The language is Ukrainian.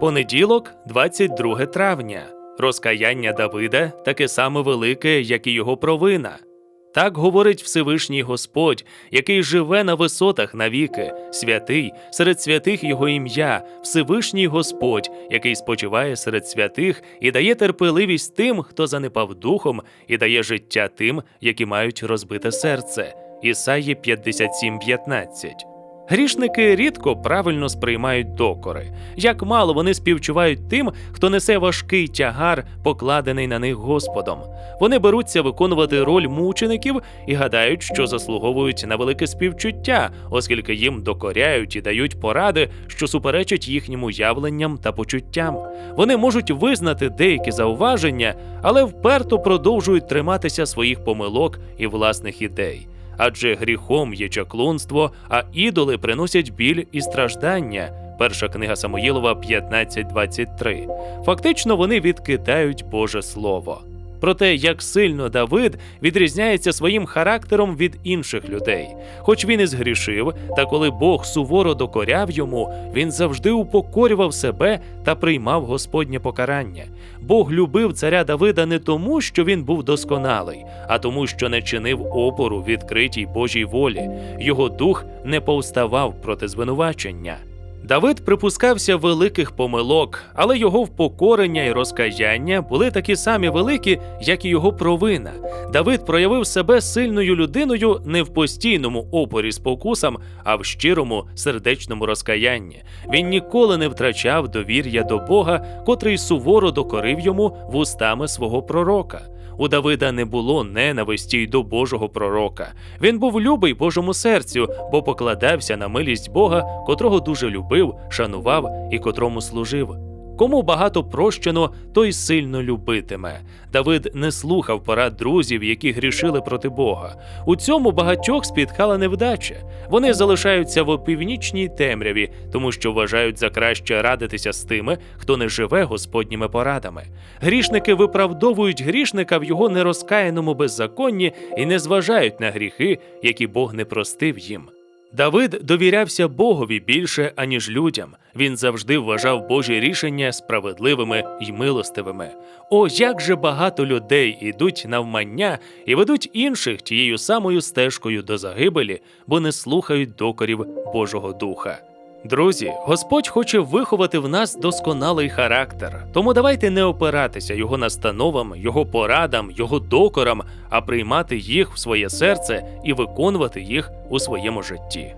Понеділок, 22 травня. Розкаяння Давида таке саме велике, як і його провина. Так говорить Всевишній Господь, який живе на висотах навіки, святий, серед святих його ім'я, Всевишній Господь, який спочиває серед святих і дає терпеливість тим, хто занепав духом, і дає життя тим, які мають розбите серце. Ісаї 57.15 Грішники рідко правильно сприймають докори. Як мало вони співчувають тим, хто несе важкий тягар, покладений на них Господом. Вони беруться виконувати роль мучеників і гадають, що заслуговують на велике співчуття, оскільки їм докоряють і дають поради, що суперечать їхнім уявленням та почуттям. Вони можуть визнати деякі зауваження, але вперто продовжують триматися своїх помилок і власних ідей. Адже гріхом є чаклунство, а ідоли приносять біль і страждання. Перша книга Самоїлова 15.23. Фактично вони відкидають Боже Слово. Про те, як сильно Давид відрізняється своїм характером від інших людей. Хоч він і згрішив, та коли Бог суворо докоряв йому, він завжди упокорював себе та приймав Господнє покарання. Бог любив царя Давида не тому, що він був досконалий, а тому, що не чинив опору відкритій Божій волі. Його дух не повставав проти звинувачення. Давид припускався великих помилок, але його впокорення і розкаяння були такі самі великі, як і його провина. Давид проявив себе сильною людиною не в постійному опорі спокусам, а в щирому сердечному розкаянні. Він ніколи не втрачав довір'я до Бога, котрий суворо докорив йому вустами свого пророка. У Давида не було ненависті й до Божого пророка. Він був любий Божому серцю, бо покладався на милість Бога, котрого дуже любив, шанував і котрому служив. Кому багато прощено, той сильно любитиме. Давид не слухав порад друзів, які грішили проти Бога. У цьому багатьох спіткала невдача. Вони залишаються в опівнічній темряві, тому що вважають за краще радитися з тими, хто не живе Господніми порадами. Грішники виправдовують грішника в його нерозкаяному беззаконні і не зважають на гріхи, які Бог не простив їм. Давид довірявся Богові більше, аніж людям. Він завжди вважав Божі рішення справедливими й милостивими. О, як же багато людей ідуть навмання і ведуть інших тією самою стежкою до загибелі, бо не слухають докорів Божого Духа. Друзі, Господь хоче виховати в нас досконалий характер, тому давайте не опиратися його настановам, його порадам, його докорам, а приймати їх в своє серце і виконувати їх у своєму житті.